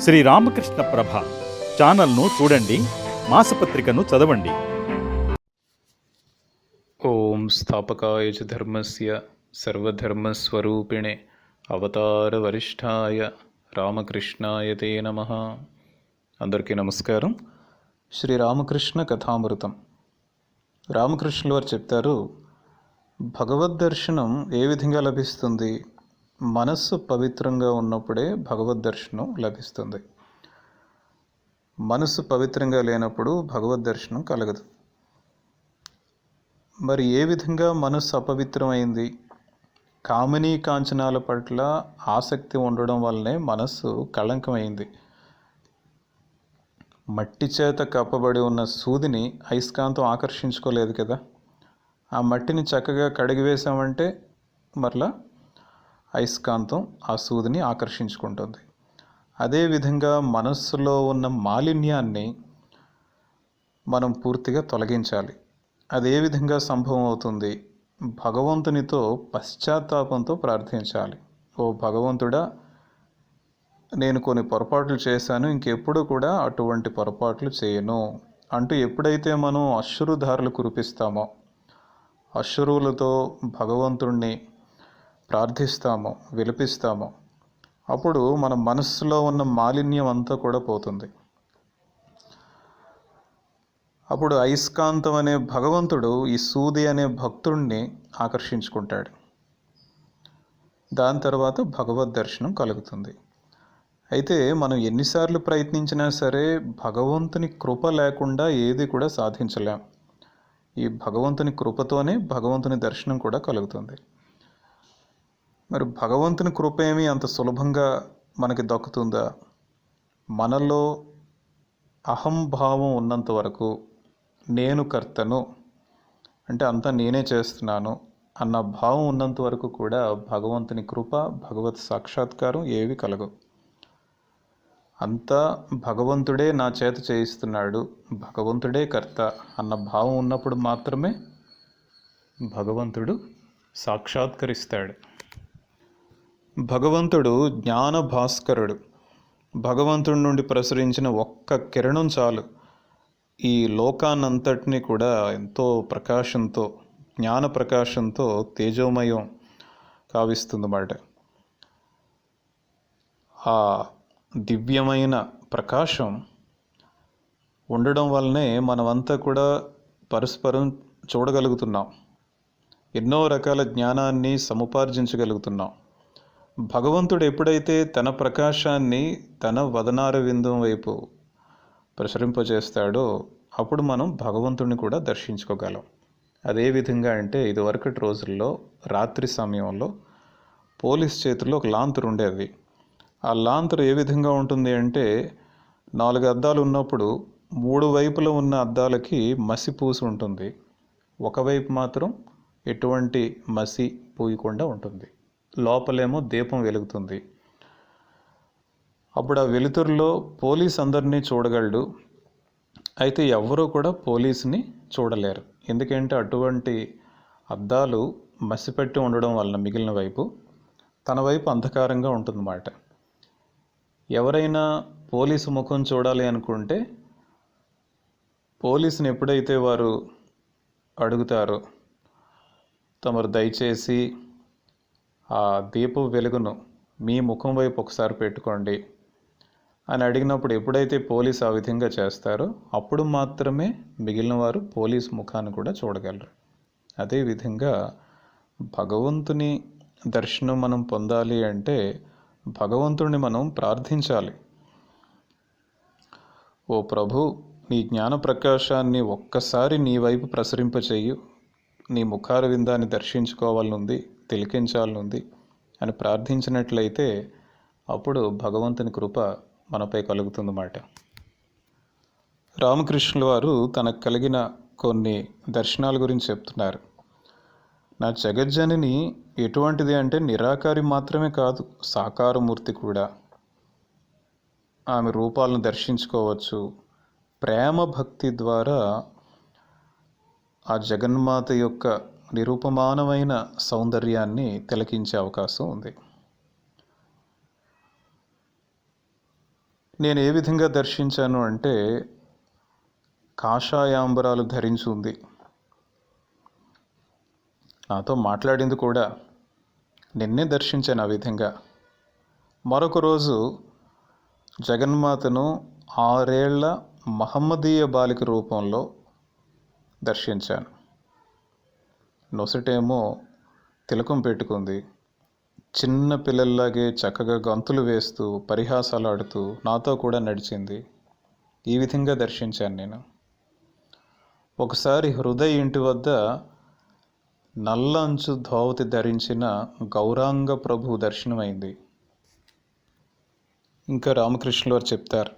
శ్రీ రామకృష్ణ ప్రభ ఛానల్ను చూడండి మాసపత్రికను చదవండి. ఓం స్థాపకాయ చ ధర్మస్య సర్వధర్మస్వరూపిణే అవతారవరిష్ఠాయ రామకృష్ణాయ తే నమ. అందరికీ నమస్కారం. శ్రీ రామకృష్ణ కథామృతం. రామకృష్ణుల వారు చెప్తారు భగవద్ దర్శనం ఏ విధంగా లభిస్తుంది? మనస్సు పవిత్రంగా ఉన్నప్పుడే భగవద్ దర్శనం లభిస్తుంది. మనస్సు పవిత్రంగా లేనప్పుడు భగవద్ దర్శనం కలగదు. మరి ఏ విధంగా మనస్సు అపవిత్రమైంది? కామినీ కాంచనాల పట్ల ఆసక్తి ఉండడం వల్లనే మనస్సు కళంకమైంది. మట్టి చేత కప్పబడి ఉన్న సూదిని అయస్కాంతం ఆకర్షించుకోలేదు కదా? ఆ మట్టిని చక్కగా కడిగివేశామంటే మరలా అయస్కాంతం ఆ సూదిని ఆకర్షించుకుంటుంది. అదేవిధంగా మనస్సులో ఉన్న మాలిన్యాన్ని మనం పూర్తిగా తొలగించాలి. అది ఏ విధంగా సంభవం అవుతుంది భగవంతునితో పశ్చాత్తాపంతో ప్రార్థించాలి. ఓ భగవంతుడా నేను కొన్ని పొరపాట్లు చేశాను ఇంకెప్పుడు కూడా అటువంటి పొరపాట్లు చేయను అంటూ ఎప్పుడైతే మనం అశ్రుధారలు కురిపిస్తామో అశ్రువులతో భగవంతుణ్ణి ప్రార్థిస్తామో విలపిస్తామో. అప్పుడు మన మనస్సులో ఉన్న మాలిన్యం అంతా కూడా పోతుంది. అప్పుడు అయస్కాంతం అనే భగవంతుడు ఈ సూది అనే భక్తుణ్ణి ఆకర్షించుకుంటాడు. దాని తర్వాత భగవద్ దర్శనం కలుగుతుంది. అయితే మనం ఎన్నిసార్లు ప్రయత్నించినా సరే భగవంతుని కృప లేకుండా ఏది కూడా సాధించలేం. ఈ భగవంతుని కృపతోనే భగవంతుని దర్శనం కూడా కలుగుతుంది. మరి భగవంతుని కృప ఏమీ అంత సులభంగా మనకి దక్కుతుందా? మనలో అహంభావం ఉన్నంత వరకు నేను కర్తను అంటే అంతా నేనే చేస్తున్నాను అన్న భావం ఉన్నంత వరకు కూడా భగవంతుని కృప భగవత్ సాక్షాత్కారం ఏవి కలగవు. అంతా భగవంతుడే నా చేత చేయిస్తున్నాడు భగవంతుడే కర్త అన్న భావం ఉన్నప్పుడు మాత్రమే భగవంతుడు సాక్షాత్కరిస్తాడు. భగవంతుడు జ్ఞాన భాస్కరుడు భగవంతుడి నుండి ప్రసరించిన ఒక్క కిరణం చాలు. ఈ లోకాన్నంతటినీ కూడా ఎంతో ప్రకాశంతో జ్ఞాన ప్రకాశంతో తేజోమయం కావిస్తుందన్నమాట ఆ దివ్యమైన ప్రకాశం ఉండడం వల్లనే మనమంతా కూడా పరస్పరం చూడగలుగుతున్నాం. ఎన్నో రకాల జ్ఞానాన్ని సముపార్జించగలుగుతున్నాం. భగవంతుడు ఎప్పుడైతే తన ప్రకాశాన్ని తన వదనార విందం వైపు ప్రసరింపజేస్తాడో అప్పుడు మనం భగవంతుడిని కూడా దర్శించుకోగలం. అదే విధంగా అంటే ఇదివరకటి రోజుల్లో రాత్రి సమయంలో పోలీస్ చేతుల్లో ఒక లాంతరు ఉండేది ఆ లాంతరు ఏ విధంగా ఉంటుంది అంటే నాలుగు అద్దాలు ఉన్నప్పుడు మూడు వైపుల ఉన్న అద్దాలకి మసి పూసి ఉంటుంది. ఒకవైపు మాత్రం ఎటువంటి మసి పూయకుండా ఉంటుంది. లోపలేమో దీపం వెలుగుతుంది. అప్పుడు ఆ వెలుతురులో పోలీస్ అందరినీ చూడగలడు. అయితే ఎవ్వరూ కూడా పోలీసుని చూడలేరు. ఎందుకంటే అటువంటి అద్దాలు మసిపెట్టి ఉండడం వలన మిగిలిన వైపు తన వైపు అంధకారంగా ఉంటుందన్నమాట. ఎవరైనా పోలీసు ముఖం చూడాలి అనుకుంటే పోలీసుని ఎప్పుడైతే వారు అడుగుతారో తమరు దయచేసి ఆ దీపు వెలుగును మీ ముఖం వైపు ఒకసారి పెట్టుకోండి అని అడిగినప్పుడు ఎప్పుడైతే పోలీస్ ఆ విధంగా చేస్తారో అప్పుడు మాత్రమే మిగిలిన వారు పోలీస్ ముఖాన్ని కూడా చూడగలరు. అదేవిధంగా భగవంతుని దర్శనం మనం పొందాలి అంటే భగవంతుడిని మనం ప్రార్థించాలి. ఓ ప్రభు నీ జ్ఞాన ప్రకాశాన్ని ఒక్కసారి నీ వైపు ప్రసరింపచేయు. నీ ముఖార విందాన్ని దర్శించుకోవాలనుంది. తిలకించాలనుంది అని ప్రార్థించినట్లయితే అప్పుడు భగవంతుని కృప మనపై కలుగుతుందన్నమాట. రామకృష్ణుల వారు తనకు కలిగిన కొన్ని దర్శనాల గురించి చెప్తున్నారు. నా జగజ్జనని ఎటువంటిది అంటే నిరాకారి మాత్రమే కాదు సాకారమూర్తి కూడా. ఆమె రూపాలను దర్శించుకోవచ్చు. ప్రేమ భక్తి ద్వారా ఆ జగన్మాత యొక్క నిరూపమానమైన సౌందర్యాన్ని తిలకించే అవకాశం ఉంది. నేను ఏ విధంగా దర్శించాను అంటే కాషాయాంబరాలు ధరించి ఉంది. నాతో మాట్లాడింది కూడా నిన్నే దర్శించాను ఆ విధంగా. మరొక రోజు జగన్మాతను ఆరేళ్ళ మహమ్మదీయ బాలిక రూపంలో దర్శించాను. నొసటేమో తిలకం పెట్టుకుంది. చిన్న పిల్లల్లాగే చక్కగా గంతులు వేస్తూ పరిహాసాలు ఆడుతూ నాతో కూడా నడిచింది. ఈ విధంగా దర్శించాను నేను. ఒకసారి హృదయ ఇంటి వద్ద నల్ల అంచు ధోవతి ధరించిన గౌరాంగ ప్రభు దర్శనమైంది. ఇంకా రామకృష్ణుల వారు చెప్తారు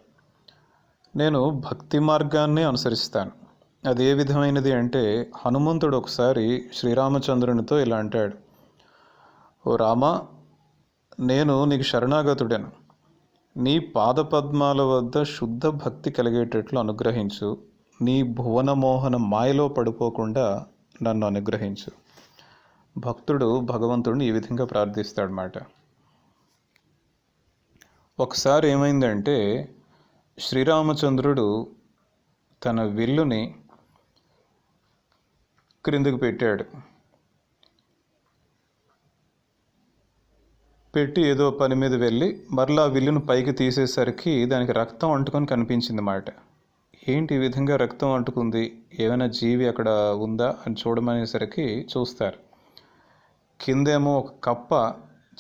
నేను భక్తి మార్గాన్ని అనుసరిస్తాను. అది ఏ విధమైనది అంటే హనుమంతుడు ఒకసారి శ్రీరామచంద్రునితో ఇలా అంటాడు ఓ రామ నేను నీకు శరణాగతుడను. నీ పాదపద్మాల వద్ద శుద్ధ భక్తి కలిగేటట్లు అనుగ్రహించు. నీ భువనమోహన మాయలో పడిపోకుండా నన్ను అనుగ్రహించు. భక్తుడు భగవంతుడిని ఈ విధంగా ప్రార్థిస్తాడనమాట ఒకసారి ఏమైందంటే శ్రీరామచంద్రుడు తన విల్లుని క్రిందికి పెట్టాడు. పెట్టి ఏదో పని మీద వెళ్ళి మరలా ఆ విల్లును పైకి తీసేసరికి దానికి రక్తం అంటుకొని కనిపించింది మాట. ఏంటి ఈ విధంగా రక్తం అంటుకుంది? ఏమైనా జీవి అక్కడ ఉందా అని చూడమనేసరికి చూస్తారు. కిందేమో ఒక కప్ప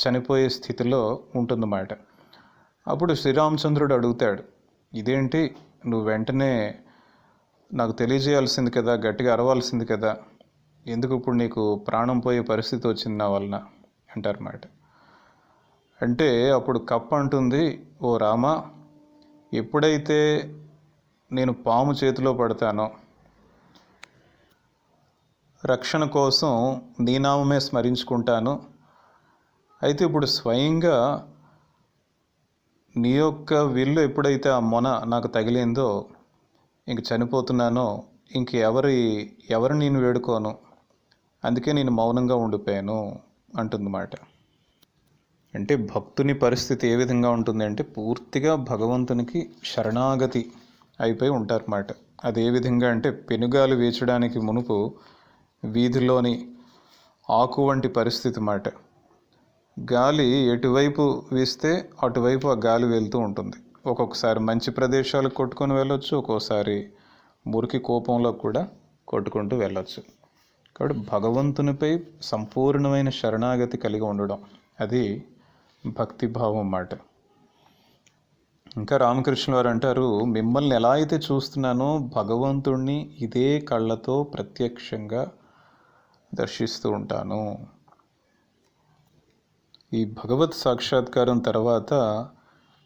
చనిపోయే స్థితిలో ఉంటుందన్నమాట అప్పుడు శ్రీరామచంద్రుడు అడుగుతాడు ఇదేంటి? నువ్వు వెంటనే నాకు తెలియజేయాల్సింది కదా గట్టిగా అరవాల్సింది కదా? ఎందుకు ఇప్పుడు నీకు ప్రాణం పోయే పరిస్థితి వచ్చింది నా వలన? అంటారన్నమాట అంటే అప్పుడు కప్ప అంటుంది ఓ రామ ఎప్పుడైతే నేను పాము చేతిలో పడతానో రక్షణ కోసం నీ నామమే స్మరించుకుంటాను. అయితే ఇప్పుడు స్వయంగా నీ యొక్క విల్లు ఎప్పుడైతే ఆ మొన నాకు తగిలిందో ఇంక చనిపోతున్నానో ఇంక ఎవరి ఎవరు నేను వేడుకోను? అందుకే నేను మౌనంగా ఉండిపోయాను అంటుందన్నమాట అంటే భక్తుని పరిస్థితి ఏ విధంగా ఉంటుంది అంటే పూర్తిగా భగవంతునికి శరణాగతి అయిపోయి ఉంటారన్నమాట అది ఏ విధంగా అంటే పెనుగాలి వీచడానికి మునుపు వీధిలోని ఆకు వంటి పరిస్థితి మాట. గాలి ఎటువైపు వీస్తే అటువైపు ఆ గాలి వెళ్తూ ఉంటుంది. ఒక్కొక్కసారి మంచి ప్రదేశాలకు కొట్టుకొని వెళ్ళొచ్చు ఒక్కోసారి మురికి కోపంలో కూడా కొట్టుకుంటూ వెళ్ళొచ్చు. కాబట్టి భగవంతునిపై సంపూర్ణమైన శరణాగతి కలిగి ఉండడం అది భక్తిభావం అన్నమాట ఇంకా రామకృష్ణ వారు అంటారు మిమ్మల్ని ఎలా అయితే చూస్తున్నానో భగవంతుణ్ణి ఇదే కళ్ళతో ప్రత్యక్షంగా దర్శిస్తూ ఉంటాను. ఈ భగవత్ సాక్షాత్కారం తర్వాత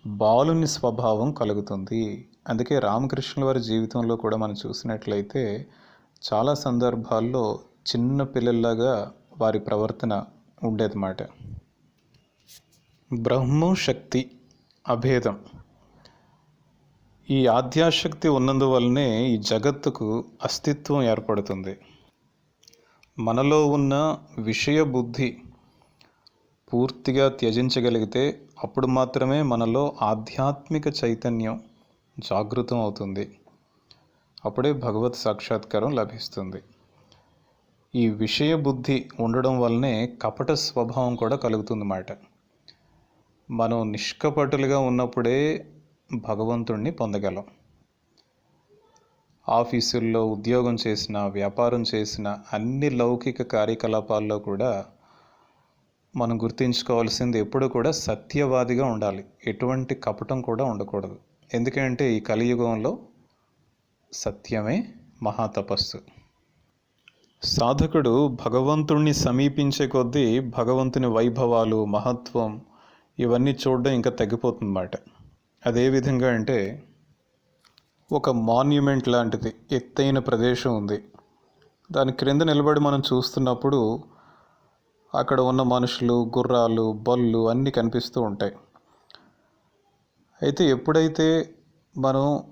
బాలుని స్వభావం కలుగుతుంది. అందుకే రామకృష్ణుల వారి జీవితంలో కూడా మనం చూసినట్లయితే చాలా సందర్భాల్లో చిన్న పిల్లల్లాగా వారి ప్రవర్తన ఉండేదన్నమాట. బ్రహ్మ శక్తి అభేదం. ఈ ఆద్యాశక్తి ఉన్నందువల్లనే ఈ జగత్తుకు అస్తిత్వం ఏర్పడుతుంది. మనలో ఉన్న విషయ బుద్ధి పూర్తిగా త్యజించగలిగితే అప్పుడు మాత్రమే మనలో ఆధ్యాత్మిక చైతన్యం జాగృతం అవుతుంది. అప్పుడే భగవత్ సాక్షాత్కారం లభిస్తుంది. ఈ విషయ బుద్ధి ఉండడం వల్లనే కపట స్వభావం కూడా కలుగుతుందన్నమాట మనం నిష్కపటులుగా ఉన్నప్పుడే భగవంతుణ్ణి పొందగలం. ఆఫీసుల్లో ఉద్యోగం చేసిన వ్యాపారం చేసిన అన్ని లౌకిక కార్యకలాపాల్లో కూడా మనం గుర్తుంచుకోవాల్సింది ఎప్పుడు కూడా సత్యవాదిగా ఉండాలి. ఎటువంటి కపటం కూడా ఉండకూడదు. ఎందుకంటే ఈ కలియుగంలో సత్యమే మహాతపస్సు సాధకుడు భగవంతుణ్ణి సమీపించే కొద్దీ భగవంతుని వైభవాలు మహత్వం ఇవన్నీ చూడడం ఇంకా తగ్గిపోతుందన్నమాట. అదే విధంగా అంటే ఒక మాన్యుమెంట్ లాంటిది ఎత్తైన ప్రదేశం ఉంది. దాని క్రింద నిలబడి మనం చూస్తున్నప్పుడు అక్కడ ఉన్న మనుషులు గుర్రాలు బళ్ళు అన్నీ కనిపిస్తూ ఉంటాయి. అయితే ఎప్పుడైతే మనం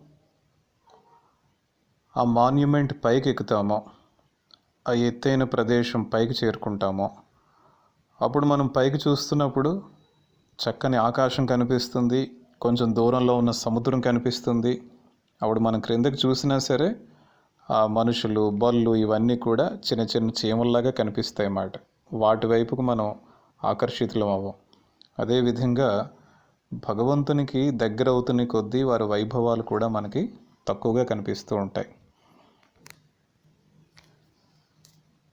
ఆ మాన్యుమెంట్ పైకి ఎక్కుతామో ఆ ఎత్తైన ప్రదేశం పైకి చేరుకుంటామో. అప్పుడు మనం పైకి చూస్తున్నప్పుడు చక్కని ఆకాశం కనిపిస్తుంది కొంచెం దూరంలో ఉన్న సముద్రం కనిపిస్తుంది. అప్పుడు మనం క్రిందకి చూసినా సరే ఆ మనుషులు బళ్ళు ఇవన్నీ కూడా చిన్న చిన్న చీమల్లాగా కనిపిస్తాయి అన్నమాట. వాటి వైపుకు మనం ఆకర్షితులం అవ్వం. అదేవిధంగా భగవంతునికి దగ్గర అవుతున్న కొద్దీ వారి వైభవాలు కూడా మనకి తక్కువగా కనిపిస్తూ ఉంటాయి.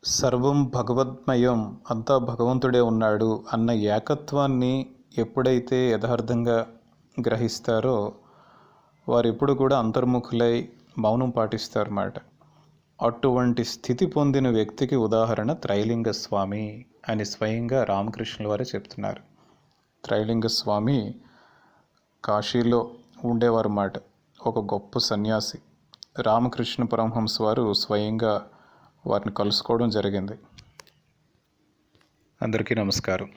సర్వం భగవద్మయం అంతా భగవంతుడే ఉన్నాడు అన్న ఏకత్వాన్ని ఎప్పుడైతే యథార్థంగా గ్రహిస్తారో వారు ఎప్పుడు కూడా అంతర్ముఖులై మౌనం పాటిస్తారన్నమాట. అటువంటి స్థితి పొందిన వ్యక్తికి ఉదాహరణ త్రైలింగ స్వామి అని స్వయంగా రామకృష్ణుల వారే చెప్తున్నారు. త్రైలింగ స్వామి కాశీలో ఉండేవారు మాట ఒక గొప్ప సన్యాసి. రామకృష్ణ పరమహంస వారు స్వయంగా వారిని కలుసుకోవడం జరిగింది. అందరికీ నమస్కారం.